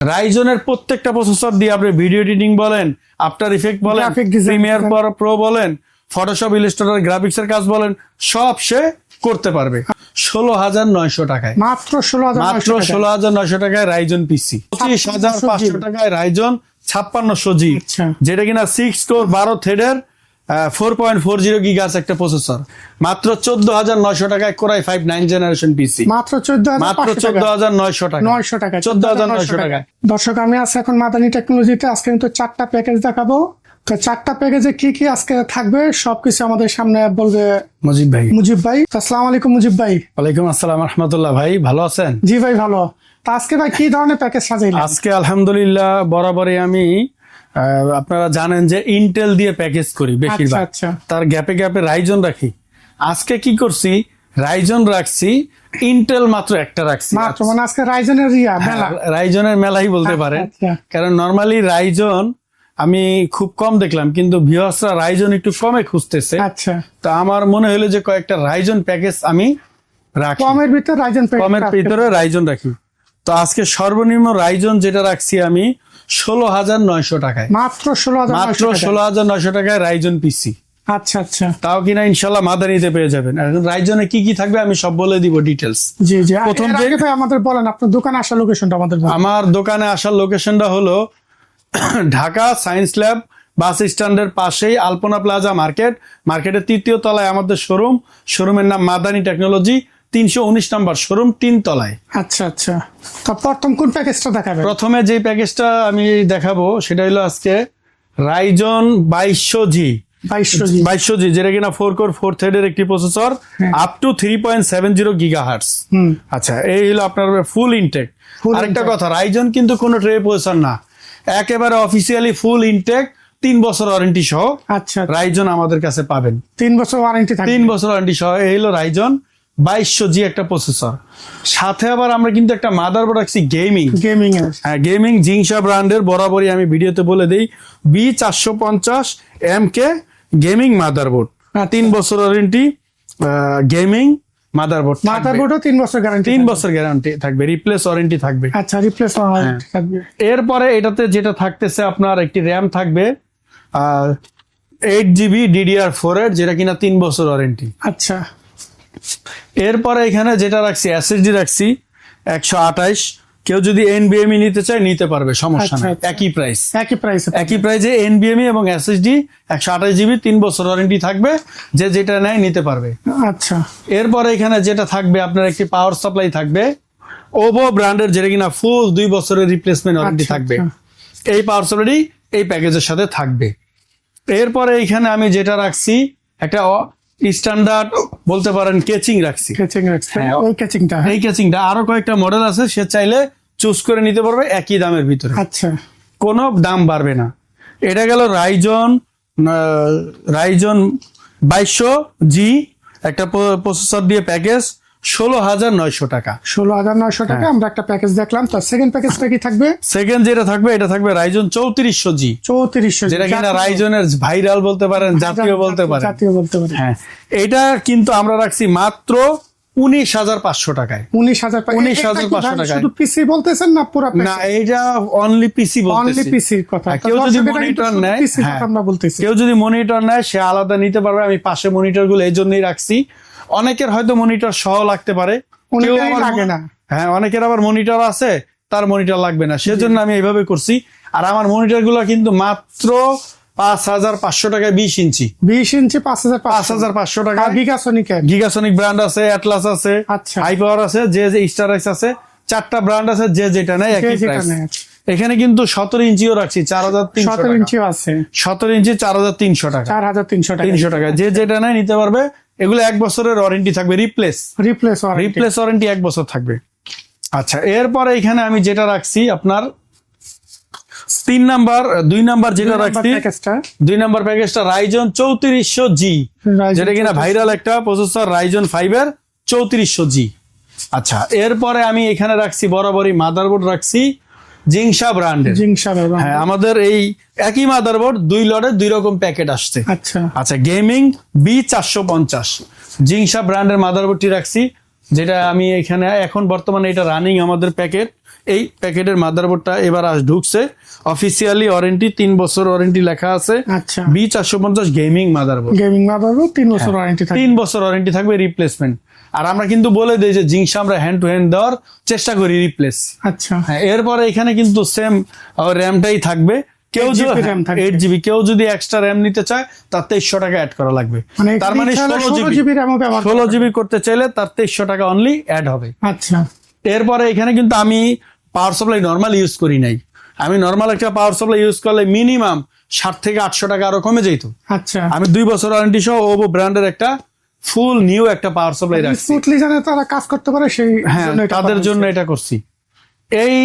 রাইজনের প্রত্যেকটা প্রসেসর দিয়ে আপনি ভিডিও এডিটিং বলেন আফটার ইফেক্ট বলেন প্রিমিয়ার। প্রো বলেন। ফটোশপ ইলিস্ট্রেটর গ্রাফিক্স এর কাজ বলেন সব সে করতে পারবে। ষোলো হাজার নয়শো টাকায়। মাত্র ষোলো হাজার মাত্র ষোলো হাজার নয়শো টাকায় রাইজন পিসি পঁচিশ হাজার পাঁচশো টাকায় রাইজন ছাপ্পান্নশো জি। আচ্ছা। যেটা কিনা সিক্স কোর বারো থ্রেডের ফোর পয়েন্ট ফোর জিরো গিগাস একটা প্রসেসর মাত্র চোদ্দ হাজার নয়শো টাকায় Core i five nine generation PC মাত্র চোদ্দ মাত্র চোদ্দ হাজার নয়শো টাকা নয়শো টাকা চোদ্দ হাজার নয়শো দর্শক আমি আছি এখন মাদানী টেকনোলজিতে। আজকে কিন্তু চারটা প্যাকেজ দেখাবো। তো চারটা প্যাকেজে কি কি আজকে থাকবে সবকিছু আমাদের সামনে বলবে মুজিব ভাই। মুজিব ভাই। আসসালামু আলাইকুম মুজিব ভাই। ওয়ালাইকুম আসসালাম রহমতুল্লাহ ভাই ভালো আছেন? জি ভাই ভালো। আজকে ভাই কি ধরনের প্যাকেজ সাজাইলেন? আজকে আলহামদুলিল্লাহ বরাবরই আমি আপনারা জানেন যে ইন্টেল দিয়ে প্যাকেজ করি বেশিরভাগ। আচ্ছা। তার গ্যাপে গ্যাপে রাইজন রাখি। আজকে কি করছি? রাইজন রাখছি ইন্টেল মাত্র একটা রাখছি। মাত্র মানে আজকে রাইজেনের রিয়া মেলা। রাইজনের মেলাই বলতে পারে আচ্ছা। কারণ নর্মালি রাইজন আমি খুব কম দেখলাম কিন্তু ভিউয়ার্সরা রাইজন একটু কমে খুঁজতেছে। আচ্ছা। তো আমার মনে হলো যে কয়েকটা রাইজন প্যাকেজ আমি রাখি। কমের ভিতরে রাইজেন কমের ভিতরে রাইজন রাখি। তো আজকে সর্বনিম্ন রাইজন যেটা রাখছি আমি ষোলো হাজার নয়শো টাকায়। মাত্র ষোলো হাজার মাত্র ষোলো হাজার নয়শো টাকায় রাইজন পিসি আচ্ছা আচ্ছা। তাও কিনা ইনশাল্লাহ মাদানিতে পেয়ে যাবেন। এখন রাইজনে কি কি থাকবে আমি সব বলে দিব ডিটেলস জি জি। প্রথম ভাই আমাদের বলেন আপনার দোকানে আসার লোকেশনটা আমাদের আমার দোকানে আসার লোকেশনটা হলো ঢাকা সায়েন্স ল্যাব বাস স্ট্যান্ডের পাশেই আলপনা প্লাজা মার্কেট। মার্কেটের তৃতীয় তলায় আমাদের শোরুম শোরুমের নাম মাদানি টেকনোলজি। তিনশো উনিশ নাম্বার শোরুম তিন তলায় আচ্ছা আচ্ছা। তো প্রথম কোন প্যাকেজটা দেখাবেন? প্রথমে যে প্যাকেজটা আমি দেখাবো সেটা হলো আজকে রাইজন বাইশশো জি। বাইশশো জি। যেটা কিনা ফোর কোর ফোর থ্রেডের একটি processor. Up to three point seven zero giga hertz আচ্ছা এই হলো আপনার ফুল ইনটেক আরেকটা কথা রাইজন কিন্তু কোনো ট্রে প্রসেসর না। একেবারে অফিসিয়ালি ফুল ইনটেক তিন বছর ওয়ারেন্টি সহ আচ্ছা রাইজন আমাদের কাছে পাবেন। তিন বছর ওয়ারেন্টি তিন বছর ওয়ারেন্টি সহ এই হলো রাইজন বাইশশো জি একটা প্রসেসর সাথে আবার আমরা কিন্তু একটা মাদারবোর্ড রাখছি গেমিং গেমিং হ্যাঁ গেমিং জিংসা ব্র্যান্ডের বরাবরই আমি ভিডিওতে বলে দিই বি চারশো পঞ্চাশ এম কে গেমিং মাদারবোর্ড তিন বছর ওয়ারেন্টি গেমিং মাদারবোর্ড মাদারবোর্ডও তিন বছর গ্যারান্টি তিন বছর গ্যারান্টি থাকবে রিপ্লেস ওয়ারেন্টি থাকবে। আচ্ছা রিপ্লেস হ্যাঁ। থাকবে। এরপরে এটাতে যেটা থাকতেছে আপনার একটি র্যাম থাকবে এইট জিবি ডিডিআর ফোর এর যেটা কিনা তিন বছর ওয়ারেন্টি আচ্ছা। এরপরে এখানে যেটা রাখছি এসএসডি রাখছি একশো আঠাইশ কেউ যদি এনবিএমই নিতে চায় নিতে পারবে সমস্যা আচ্ছা, নেই। আচ্ছা। একই প্রাইস একই প্রাইসে একই প্রাইসে এনবিএমই এবং এসএসডি একশো আঠাশ জিবি তিন বছর ওয়ারেন্টি থাকবে। যে যেটা নেয় নিতে পারবে। আচ্ছা। এরপরে এখানে যেটা থাকবে আপনার একটি পাওয়ার সাপ্লাই থাকবে। ওভো ব্র্যান্ডের যেটা কিনা ফুল দুই বছরের রিপ্লেসমেন্ট ওয়ারেন্টি আচ্ছা, থাকবে। আচ্ছা। এই পাওয়ার সাপ্লাইটি এই প্যাকেজের সাথে থাকবে। এরপরে এখানে আমি যেটা রাখছি একটা স্ট্যান্ডার্ড বলতে পারেন কেচিং রাখছি। কেচিং রাখছি। হ্যাঁ। ওই কেচিংটা এই কেচিংটা আরও কয়েকটা মডেল আছে সে চাইলে চুজ করে নিতে পারবে একই দামের ভিতরে। আচ্ছা। কোনো দাম বাড়বে না। এটা গেল রাইজন রাইজন বাইশশো জি একটা প্রসেসর দিয়ে প্যাকেজ ষোলো হাজার নয়শো টাকা। ষোলো হাজার নয়শো টাকা হ্যাঁ। আমরা একটা প্যাকেজ দেখলাম। তো সেকেন্ড প্যাকেজটা কি থাকবে? সেকেন্ড যেটা থাকবে এটা থাকবে রাইজন চৌত্রিশশো জি চৌত্রিশশো যেটা কিনা রাইজনের ভাইরাল বলতে পারেন জাতীয় বলতে পারেন। জাতীয় বলতে পারেন। হ্যাঁ এটা কিন্তু আমরা রাখছি মাত্র উনিশ হাজার পাঁচশো টাকায়। উনিশ হাজার 19,500 টাকায়। শুধু পিসি বলতেছেন না পুরো না এটা অনলি পিসি অনলি পিসির কথা। কেউ যদি মনিটর নেয় হ্যাঁ। আমরা বলতেছি। কেউ যদি মনিটর নেয় সে আলাদা নিতে পারবে। আমি পাশে মনিটরগুলো এই জন্যই রাখছি। অনেকের হয়তো মনিটর সহ লাগতে পারে। লাগে না। হ্যাঁ অনেকের আবার মনিটর আছে তার মনিটর লাগবে না। সেজন্য আমি এইভাবে করছি। আর আমার মনিটরগুলো কিন্তু মাত্র পাঁচ হাজার পাঁচশো টাকায় বিশ ইঞ্চি। বিশ ইঞ্চি পাঁচ হাজার পাঁচ হাজার পাঁচশো টাকা গিগাসনিকের গিগাসনিক ব্র্যান্ড আছে অ্যাটলাস আছে আচ্ছা। হাই পাওয়ার আছে যে যে স্টার এক্স আছে চারটা ব্রান্ড আছে যে যেটা নেয় একই প্রাইস এখানে কিন্তু সতেরো ইঞ্চিও রাখছি চার হাজার সতেরো ইঞ্চিও আছে। সতেরো ইঞ্চি চার হাজার তিনশো টাকা। চার হাজার তিনশো টাকা। তিনশো টাকা। যে যেটা নেয় নিতে পারবে এগুলো এক বছরের ওয়ারেন্টি থাকবে রিপ্লেস রিপ্লেস রিপ্লেস ওয়ারেন্টি এক বছর থাকবে। আচ্ছা এরপরে এখানে আমি যেটা রাখছি আপনার তিন নাম্বার দুই নাম্বার যেটা রাখছি দুই নাম্বার প্যাকেজটা রাইজন চৌত্রিশশো জি যেটা কিনা ভাইরাল একটা প্রসেসর রাইজন ফাইভ এর চৌত্রিশশো জি আচ্ছা এরপরে আমি এখানে রাখছি বরাবরই মাদারবোর্ড রাখছি। জিংসা ব্র্যান্ডের। জিংসা হ্যাঁ আমাদের এই একই মাদারবোর্ড দুই লটের দুই রকম প্যাকেট আসছে। আচ্ছা। আচ্ছা গেমিং বি চারশো পঞ্চাশ। জিংসা ব্র্যান্ডের মাদারবোর্ডটি রাখছি যেটা আমি এখানে এখন বর্তমানে এটা রানিং আমাদের প্যাকেট। এই প্যাকেটের মাদারবোর্ডটা এবার আজ ঢুকছে। অফিসিয়ালি ওয়ারেন্টি তিন বছর ওয়ারেন্টি লেখা আছে। আচ্ছা। বি চারশো পঞ্চাশ গেমিং মাদারবোর্ড। গেমিং মাদারবোর্ড তিন বছর ওয়ারেন্টি তিন বছর ওয়ারেন্টি থাকবে রিপ্লেসমেন্ট আর আমরা কিন্তু বলে দিই যে জিংসা আমরা হ্যান্ড টু হ্যান্ড দেওয়ার চেষ্টা করি রিপ্লেস আচ্ছা। হ্যাঁ এরপরে এখানে কিন্তু সেম র্যামটাই থাকবে। কেউ যদি এইট জিবি কেউ যদি এক্সট্রা র্যাম নিতে চায় তার তেইশশো টাকা অ্যাড করা লাগবে। তার মানে ষোলো ষোলো জিবি জিবি র্যামও ব্যবহার ষোলো জিবি করতে চাইলে তার তেইশশো টাকা অনলি অ্যাড হবে। আচ্ছা। এরপরে এখানে কিন্তু আমি পাওয়ার সাপ্লাই নর্মাল ইউজ করি নাই। আমি নর্মাল একটা পাওয়ার সাপ্লাই ইউজ করলে মিনিমাম ষাট থেকে আটশো টাকা আরও কমে যেত আচ্ছা। আমি দুই বছর ওয়ারেন্টি সহ ওভো ব্র্যান্ডের একটা ফুল নিউ একটা পাওয়ার সাপ্লাই রাখছি। জানে তারা কাজ করতে পারে সেই হ্যাঁ তাদের জন্য এটা করছি। এই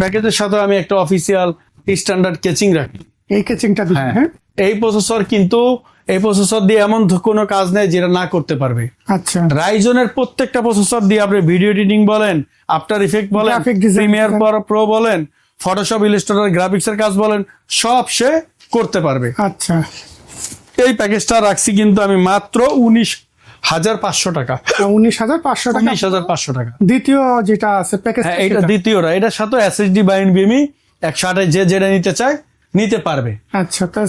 প্যাকেজের সাথে আমি একটা অফিসিয়াল স্ট্যান্ডার্ড কেচিং রাখি। এই কেচিংটা হ্যাঁ। হ্যাঁ? এই প্রসেসর কিন্তু এই প্রসেসর দিয়ে এমন কোনো কাজ নেই যেটা না করতে পারবে। আচ্ছা। রাইজনের প্রত্যেকটা প্রসেসর দিয়ে আপনি ভিডিও এডিটিং বলেন আফটার ইফেক্ট বলেন প্রিমিয়ার। প্রো বলেন। ফটোশপ ইলিস্ট্রেটর গ্রাফিক্স এর কাজ বলেন সব সে করতে পারবে। আচ্ছা। এই প্যাকেজটা রাখছি কিন্তু আমি মাত্র উনিশ হাজার পাঁচশো টাকা। উনিশ হাজার পাঁচশো টাকা। উনিশ হাজার পাঁচশো টাকা। দ্বিতীয় যেটা আছে প্যাকেজ হ্যাঁ এটা দ্বিতীয়টা। এটার সাথে এসএসডি বা এনবিএমই একশো আঠাশ যে যেটা নিতে চায় নিতে পারবে। আচ্ছা তো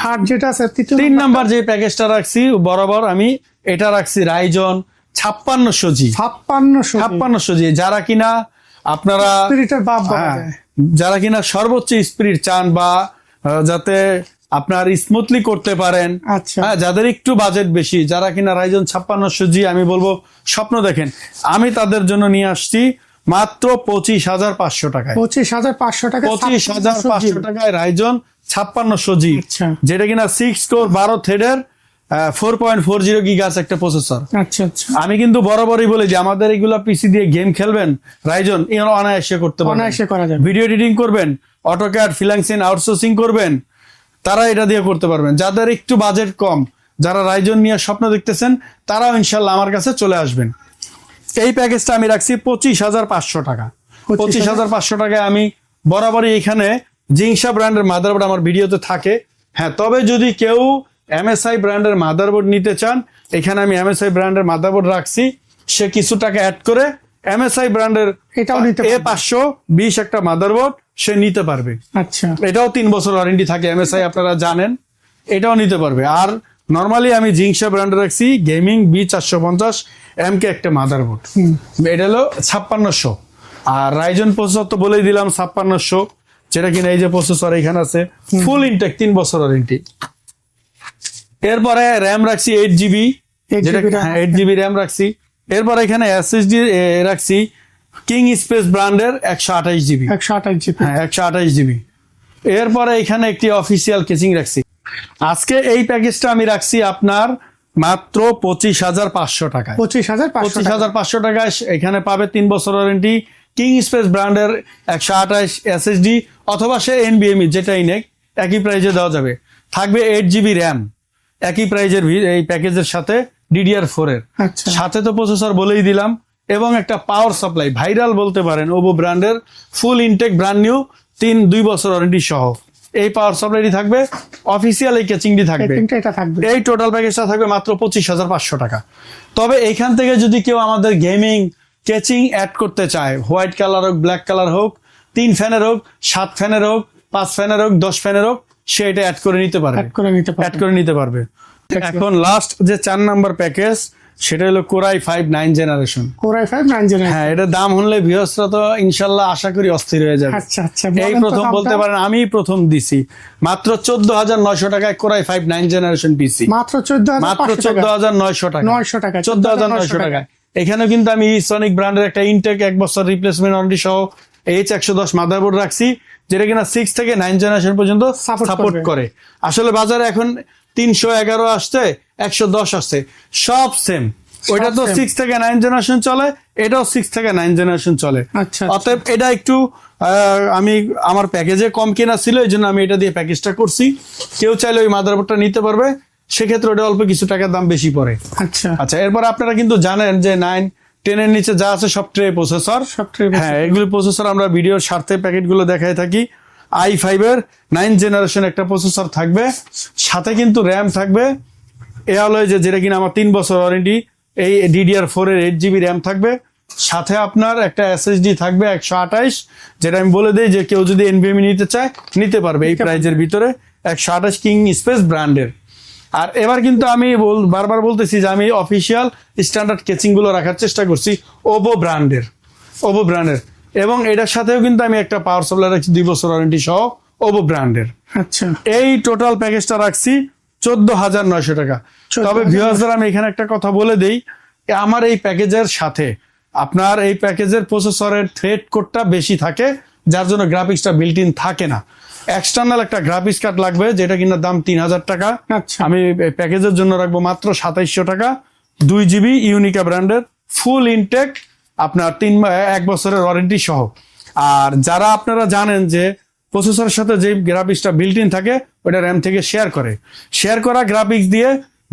থার্ড যেটা আছে তৃতীয় তিন নাম্বার যে প্যাকেজটা রাখছি বরাবর আমি এটা রাখছি রাইজন ছাপ্পান্নশো জি ছাপ্পান্নশো ছাপ্পান্নশো জি যারা কিনা আপনারা হ্যাঁ, যারা কিনা সর্বোচ্চ স্পিরিট চান বা যাতে আপনার স্মুথলি করতে পারেন। আচ্ছা। হ্যাঁ যাদের একটু বাজেট বেশি যারা কিনা রাইজন ছাপ্পান্নশো জি আমি বলব স্বপ্ন দেখেন। আমি তাদের জন্য নিয়ে আসছি মাত্র পঁচিশ হাজার পাঁচশো টাকায়। পঁচিশ হাজার পাঁচশো টাকা পঁচিশ হাজার পাঁচশো টাকায় রাইজন ছাপ্পান্নশো জি। আচ্ছা। যেটা কিনা সিক্স কোর বারো থ্রেডের four point four zero gigas একটা প্রসেসর আচ্ছা আচ্ছা। আমি কিন্তু বরাবরই বলি যে আমাদের এগুলা পিসি দিয়ে গেম খেলবেন রাইজন অনায়াসে করতে পারবেন। অনায়াসে করা যাবে। ভিডিও এডিটিং করবেন অটোক্যাড ফিলাংসিন আউটসোর্সিং করবেন তারা এটা দিয়ে করতে পারবেন। যাদের একটু বাজেট কম যারা রাইজন নিয়ে স্বপ্ন দেখতেছেন তারাও ইনশাল্লাহ আমার কাছে চলে আসবেন। এই প্যাকেজটা আমি রাখছি পঁচিশ হাজার পাঁচশো টাকা। পঁচিশ হাজার। পাঁচশো টাকায় আমি বরাবরই এখানে জিংসা ব্র্যান্ডের মাদারবোর্ড আমার ভিডিওতে থাকে। হ্যাঁ তবে যদি কেউ এমএসআই ব্র্যান্ডের মাদারবোর্ড নিতে চান এখানে আমি এমএসআই ব্র্যান্ডের মাদারবোর্ড রাখছি। সে কিছু টাকা অ্যাড করে এমএসআই ব্র্যান্ডের এটাও নিতে এ পাঁচশো বিশ একটা মাদারবোর্ড সে নিতে পারবে। আচ্ছা। এটাও তিন বছর ওয়ারেন্টি থাকে এমএসআই আপনারা জানেন এটাও নিতে পারবে। আর নর্মালি আমি জিংসা ব্র্যান্ডে রাখছি গেমিং বি চারশো পঞ্চাশ এম কে একটা মাদারবোর্ড। এটা হলো ছাপ্পান্নশো। আর রাইজন প্রসেসর তো বলেই দিলাম ছাপ্পান্নশো যেটা কিনা এই যে প্রসেসর এখানে আছে ফুল ইনটেক তিন বছর ওয়ারেন্টি এরপরে র্যাম রাখছি এইট জিবি 8 যেটা GB RAM। Eight GB RAM রাখছি। এরপর এখানে এসএসডি রাখছি কিং স্পেস ব্র্যান্ডের একশো আঠাইশ জিবি। একশো আঠাশ জিবি। হ্যাঁ একশো আঠাইশ জিবি। এরপরে এখানে একটি অফিসিয়াল কেচিং রাখছি। আজকে এই প্যাকেজটা আমি রাখছি আপনার মাত্র পঁচিশ হাজার পাঁচশো টাকা পঁচিশ হাজার পাঁচশো হাজার পাঁচশো টাকায় এখানে পাবে তিন বছর ওয়ারেন্টি কিং স্পেস ব্র্যান্ডের একশো আঠাশ এসএসডি অথবা সে এনবিএমই যেটাই নেক একই প্রাইজে দেওয়া যাবে। থাকবে এইট জিবি র্যাম একই প্রাইজের এই প্যাকেজের সাথে ডিডিআর ফোর এর সাথে তো প্রসেসর বলেই দিলাম এবং একটা পাওয়ার সাপ্লাই ভাইরাল বলতে পারেন ওবো ব্র্যান্ডের ফুল ইনটেক ব্র্যান্ড নিউ তিন দুই বছর ওয়ারেন্টি সহ। এই পাওয়ার সাপ্লাইটি থাকবে অফিসিয়াল এই কেচিংটি থাকবে। এই টোটাল প্যাকেজটা থাকবে মাত্র পঁচিশ হাজার পাঁচশো টাকা। তবে এইখান থেকে যদি কেউ আমাদের গেমিং কেচিং অ্যাড করতে চায় হোয়াইট কালার হোক ব্ল্যাক কালার হোক তিন ফ্যানের হোক সাত ফ্যানের হোক পাঁচ ফ্যানের হোক দশ ফ্যানের হোক সে এটা অ্যাড করে নিতে পারবে। অ্যাড করে নিতে পারবে। এখন লাস্ট যে চার নাম্বার প্যাকেজ সেটা হলো Core i five nine generation. Core i five nine gen হ্যাঁ এটা দাম হলে ভিউসরা তো ইনশাল্লাহ আশা করি অস্থির হয়ে যাবে। আচ্ছা আচ্ছা এই প্রথম বলতে পারেন আমি প্রথম দিছি। মাত্র চোদ্দ হাজার নয়শো টাকায় Core i five nine generation PC. মাত্র চোদ্দ মাত্র চোদ্দ হাজার নয়শো টাকা। নয়শো টাকা চোদ্দ হাজার নয়শো টাকা। এখানে কিন্তু আমি সনিক ব্র্যান্ডের একটা ইনটেক এক বছর রিপ্লেসমেন্ট ওয়ারেন্টি সহ এইচ একশো দশ মাদারবোর্ড রাখছি যেটা কিনা সিক্স থেকে নাইন জেনারেশন পর্যন্ত সাপোর্ট করে। আসলে বাজারে এখন তিনশো এগারো আসছে একশো দশ আসছে। সব সেম ওইটা তো সিক্স থেকে নাইন জেনারেশন চলে এটাও সিক্স থেকে নাইন জেনারেশন চলে। আচ্ছা অতএব এটা একটু আমি আমার প্যাকেজে কম কেনা ছিল এই জন্য আমি এটা দিয়ে প্যাকেজটা করছি। কেউ চাইলে ওই মাদারবোর্ডটা নিতে পারবে সেক্ষেত্রে ওটা অল্প কিছু টাকার দাম বেশি পড়ে। আচ্ছা। আচ্ছা এরপর আপনারা কিন্তু জানেন যে নাইন টেনের নিচে যা আছে সব ট্রে প্রসেসর সব tray হ্যাঁ এগুলো প্রসেসর আমরা ভিডিওর স্বার্থে প্যাকেটগুলো দেখাই থাকি। আই ফাইভের নাইন জেনারেশন একটা প্রসেসর থাকবে সাথে কিন্তু র্যাম থাকবে। এ হলো যে যেটা কিনা আমার তিন বছর ওয়ারেন্টি এই ডিডিআর ফোর এর এইট জিবি র্যাম থাকবে। সাথে আপনার একটা এসএসডি থাকবে একশো আঠাইশ যেটা আমি বলে দিই যে কেউ যদি এনভিএমি নিতে চায় নিতে পারবে এই প্রাইজের ভিতরে একশো আঠাশ কিং স্পেস ব্র্যান্ডের আর এবার কিন্তু আমি বল- বারবার বলতেছি যে আমি অফিসিয়াল স্ট্যান্ডার্ড কেচিংগুলো রাখার চেষ্টা করছি ওভো ব্র্যান্ডের ওভো ব্র্যান্ডের এবং এটার সাথেও কিন্তু আমি একটা পাওয়ার সাপ্লাই রাখছি দুই বছর ওয়ারেন্টি সহ ওভো ব্র্যান্ডের আচ্ছা। এই টোটাল প্যাকেজটা রাখছি চোদ্দ হাজার নয়শো টাকা। তবে ভিউয়ার্সদের আমি এখানে একটা কথা বলে দেই আমার এই প্যাকেজের সাথে আপনার এই প্যাকেজের প্রসেসরের থ্রেড কোডটা বেশি থাকে যার জন্য গ্রাফিক্সটা বিল্ট ইন থাকে না। এক্সটার্নাল একটা গ্রাফিক্স কার্ড লাগবে যেটা কিনা দাম তিন হাজার টাকা। আচ্ছা। আমি প্যাকেজের জন্য রাখব মাত্র সাতাইশশো টাকা। দুই জিবি ইউনিকা ব্র্যান্ডের ফুল ইনটেক আপনার তিন এক বছরের ওয়ারেন্টি সহ। আর যারা আপনারা জানেন যে প্রসেসরের সাথে যে গ্রাফিক্সটা বিল্ট ইন থাকে ওটা র্যাম থেকে শেয়ার করে। শেয়ার করা গ্রাফিক্স দিয়ে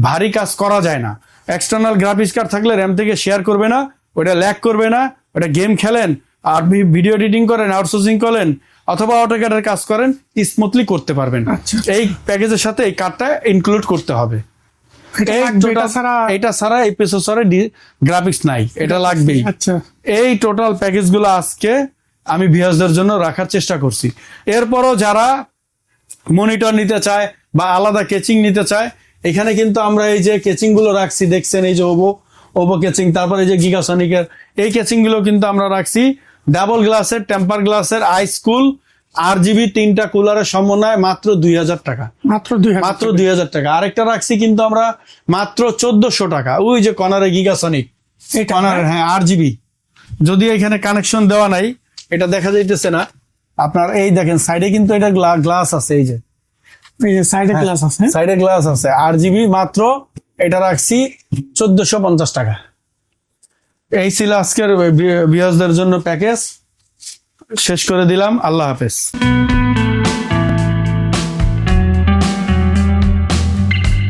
ভারী কাজ করা যায় না। এক্সটার্নাল গ্রাফিক্স কার্ড থাকলে র্যাম থেকে শেয়ার করবে না ওটা ল্যাক করবে না ওটা গেম খেলেন আর ভিডিও এডিটিং করেন আউটসোর্সিং করেন অথবা অটোক্যাডের কাজ করেন স্মুথলি করতে পারবেন। আচ্ছা। এই প্যাকেজের সাথে এই কার্ডটা ইনক্লুড করতে হবে। এটা ছাড়া এই প্রসেসরে গ্রাফিক্স নাই এটা লাগবেই। আচ্ছা। এই টোটাল প্যাকেজগুলো আজকে আমি ভিউয়ার্সদের জন্য রাখার চেষ্টা করছি। এরপরও যারা মনিটর নিতে চায় বা আলাদা কেচিং নিতে চায় এখানে কিন্তু আমরা এই যে কেচিংগুলো রাখছি দেখছেন এই যে ওবো ওবো কেচিং তারপরে এই যে গিগাসনিকের এই কেচিংগুলো কিন্তু আমরা রাখছি। ডাবল গ্লাসের টেম্পার গ্লাসের আই স্কুল আর জিবি তিনটা কুলারের সমন্বয় মাত্র দুই হাজার টাকা। মাত্র দুই হাজার মাত্র দুই হাজার টাকা। আরেকটা রাখছি কিন্তু আমরা মাত্র চোদ্দশো টাকা। ওই যে কনারে গিগাসনিক কনারে হ্যাঁ আর জিবি যদি এখানে কানেকশন দেওয়া নাই এটা দেখা যাইতেছে না। আপনার এই দেখেন সাইডে কিন্তু এটা গ্লাস আছে এই যে। এই যে সাইডে হ্যাঁ। গ্লাস আছে। সাইডে গ্লাস আছে। আর জিবি মাত্র এটা রাখছি চোদ্দশো পঞ্চাশ টাকা। এই ছিল আজকের ভিউয়ার্সদের জন্য প্যাকেজ। শেষ করে দিলাম। আল্লাহ হাফেজ।